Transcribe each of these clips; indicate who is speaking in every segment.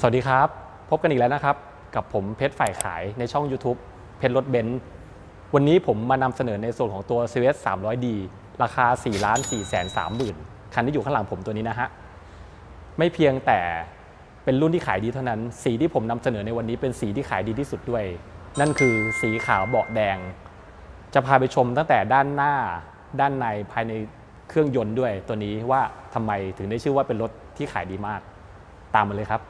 Speaker 1: สวัสดีครับ พบกันอีกแล้วนะครับ กับผมเพชรฝ่ายขายในช่อง YouTube เพชรรถเบนซ์วันนี้ผมมานำเสนอในส่วนของตัว c s 300D ราคา 4 ล้าน4แสน3หมื่นคันที่อยู่ข้างหลังผมตัวนี้นะฮะ ไม่เพียงแต่เป็นรุ่นที่ขายดีเท่านั้น สีที่ผมนำเสนอในวันนี้เป็นสีที่ขายดีที่สุดด้วย นั่นคือสีขาวเบาะแดง จะพาไปชมตั้งแต่ด้านหน้า ด้านในภายในเครื่องยนต์ด้วยตัวนี้ว่าทำไมถึงได้ชื่อว่าเป็นรถที่ขายดีมาก ตามมาเลยครับ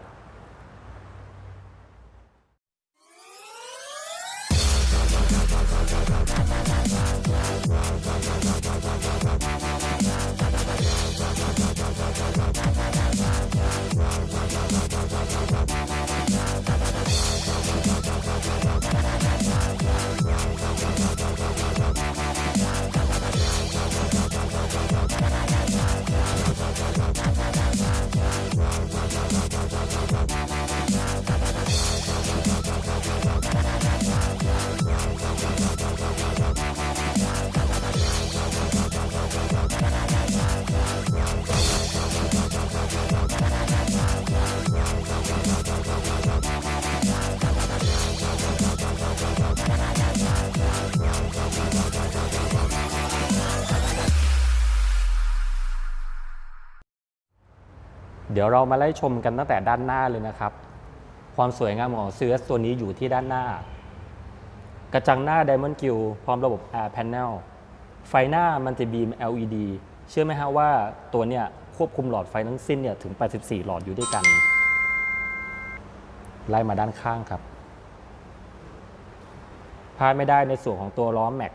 Speaker 1: ดี๋ยวเรามาไล่ชมกันตั้งแต่ด้านหน้าเลยนะครับ ความสวยงามของ c s ตัวนี้อยู่ที่ด้านหน้า กระจังหน้า Diamond g r i l l พร้อมระบบ Air Panel ไฟหน้ามันจะบีม LED เชื่อไหมฮะว่าตัวเนี้ยควบคุมหลอดไฟทั้งสิ้นเนี่ยถึง 84 หลอดอยู่ด้วยกัน ไล่มาด้านข้างครับพลาดไม่ได้ในส่วนของตัวล้อแม็ก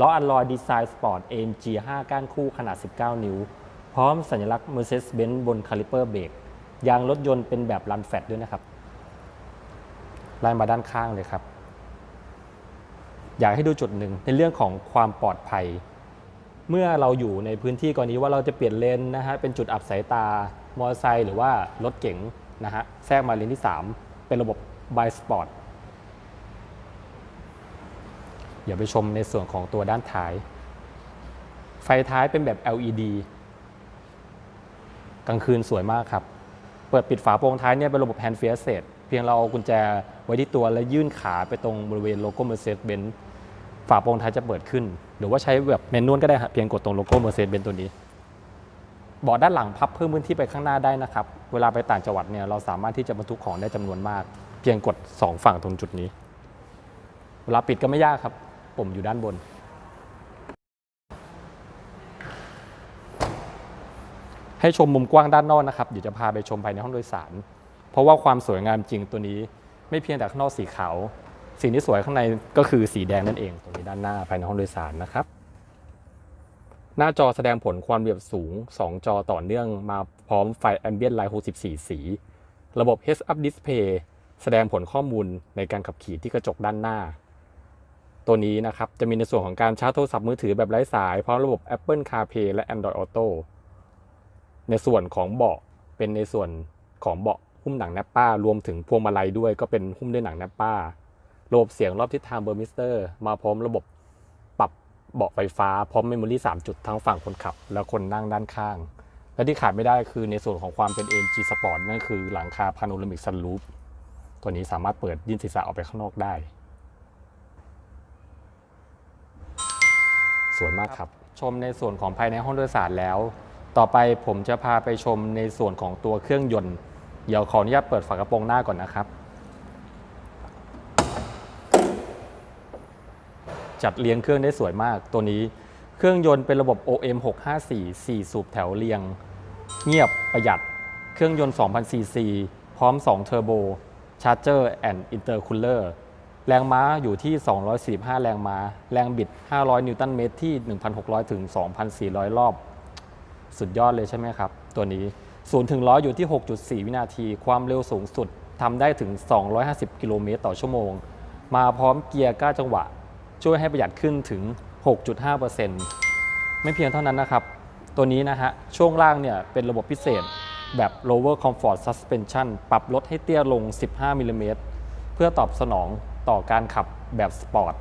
Speaker 1: ล้ออัลลอยดีไซน์สปอร์ต AMG 5 ก้านคู่ขนาด 19 นิ้ว ร้อมสัญลักษณ์ Mercedes-Benz บนคาลิเปอร์เบรกยางรถยนต์เป็นแบบรันแฟตด้วยนะครับไล่มาด้านข้างเลยครับ อยากให้ดูจุดหนึ่งในเรื่องของความปลอดภัย เมื่อเราอยู่ในพื้นที่กรณีว่าเราจะเปลี่ยนเลนนะฮะเป็นจุดอับสายตามอเตอร์ไซค์หรือว่ารถเก๋งนะฮะแทรกมาเลนที่ 3 เป็นระบบ by sport อย่าไปชมในส่วนของตัวด้านท้าย ไฟท้ายเป็นแบบ LED กลางคืนสวยมากครับ เปิดปิดฝาโปรงท้ายเนี่ยเป็นระบบ hand free access เพียงเราเอากุญแจไว้ที่ตัวแล้วยื่นขาไปตรงบริเวณโลโก้ Mercedes-Benz ฝาโปรงท้ายจะเปิดขึ้น หรือว่าใช้แบบเมนนวลก็ได้ครับเพียงกดตรงโลโก้ Mercedes-Benz ตัวนี้เบาะด้านหลังพับเพิ่มพื้นที่ไปข้างหน้าได้นะครับ เวลาไปต่างจังหวัดเนี่ยเราสามารถที่จะบรรทุกของได้จำนวนมาก เพียงกด 2 ฝั่งตรงจุดนี้ เวลาปิดก็ไม่ยากครับ ปุ่มอยู่ด้านบน ให้ชมมุมกว้างด้านนอกนะครับเดี๋ยวจะพาไปชมภายในห้องโดยสาร เพราะว่าความสวยงามจริงตัวนี้ไม่เพียงแต่ข้างนอกสีขาวสิ่งที่สวยข้างในก็คือสีแดงนั่นเองตรงนี้ด้านหน้าภายในห้องโดยสารนะครับ หน้าจอแสดงผลความเรียบสูง 2 จอต่อเนื่องมาพร้อมไฟ Ambient Light 64 สี ระบบ Heads Up Display แสดงผลข้อมูลในการขับขี่ที่กระจกด้านหน้า ตัวนี้นะครับจะมีในส่วนของการชาร์จโทรศัพท์มือถือแบบไร้สาย พร้อมระบบ Apple CarPlay และ Android Auto ในส่วนของเบาะเป็นในส่วนของเบาะหุ้มหนังแนปป้ารวมถึงพวงมาลัยด้วยก็เป็นหุ้มด้วยหนังแนปป้า ระบบเสียงรอบทิศทางเบอร์มิสเตอร์ มาพร้อมระบบปรับเบาะไฟฟ้าพร้อมเมมโมรี่3จุดทั้งฝั่งคนขับ และคนนั่งด้านข้าง และที่ขาดไม่ได้คือในส่วนของความเป็น AMG Sport นั่นคือหลังคาพาโนรามิกซันรูฟตัวนี้สามารถเปิดยื่นศีรษะออกไปข้างนอกได้ สวยมากครับ ชมในส่วนของภายในห้องโดยสารแล้ว ต่อไปผมจะพาไปชมในส่วนของตัวเครื่องยนต์ เดี๋ยวขออนุญาตเปิดฝากระโปรงหน้าก่อนนะครับ จัดเรียงเครื่องได้สวยมาก ตัวนี้เครื่องยนต์เป็นระบบ OM 654 4 สูบแถวเรียง เงียบประหยัด เครื่องยนต์ 2,000 ซีซี พร้อม 2 เทอร์โบ ชาร์เจอร์แอนด์อินเตอร์คูลเลอร์แรงม้าอยู่ที่ 245 แรงม้า แรงบิด 500 นิวตันเมตรที่ 1,600 ถึง 2,400 รอบ สุดยอดเลยใช่ไหมครับ ตัวนี้ 0 ถึง 100 อยู่ที่ 6.4 วินาที ความเร็วสูงสุดทำได้ถึง 250 กิโลเมตรต่อชั่วโมง มาพร้อมเกียร์9จังหวะ ช่วยให้ประหยัดขึ้นถึง 6.5%ไม่เพียงเท่านั้นนะครับ ตัวนี้นะฮะ ช่วงล่างเนี่ยเป็นระบบพิเศษแบบ lower comfort suspension ปรับลดให้เตี้ยลง 15มิลลิเมตรเพื่อตอบสนองต่อการขับแบบสปอร์ต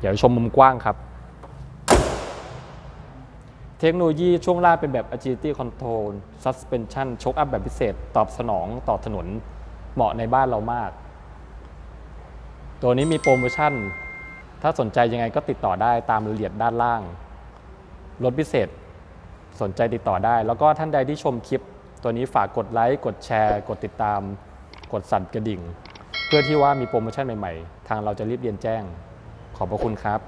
Speaker 1: เดี๋ยวชมมุมกว้างครับ เทคโนโลยีช่วงล่างเป็นแบบ agility control suspension ชกอัพแบบพิเศษ ตอบสนองต่อถนนเหมาะในบ้านเรามาก ตัวนี้มีโปรโมชั่น ถ้าสนใจยังไงก็ติดต่อได้ตามรายละเอียดด้านล่างลดพิเศษสนใจติดต่อได้ แล้วก็ท่านใดที่ชมคลิป ตัวนี้ฝากกดไลค์ กดแชร์ กดติดตาม กดสั่นกระดิ่ง เพื่อที่ว่ามีโปรโมชั่นใหม่ ๆ ทางเราจะรีบเรียนแจ้ง ขอบพระคุณครับ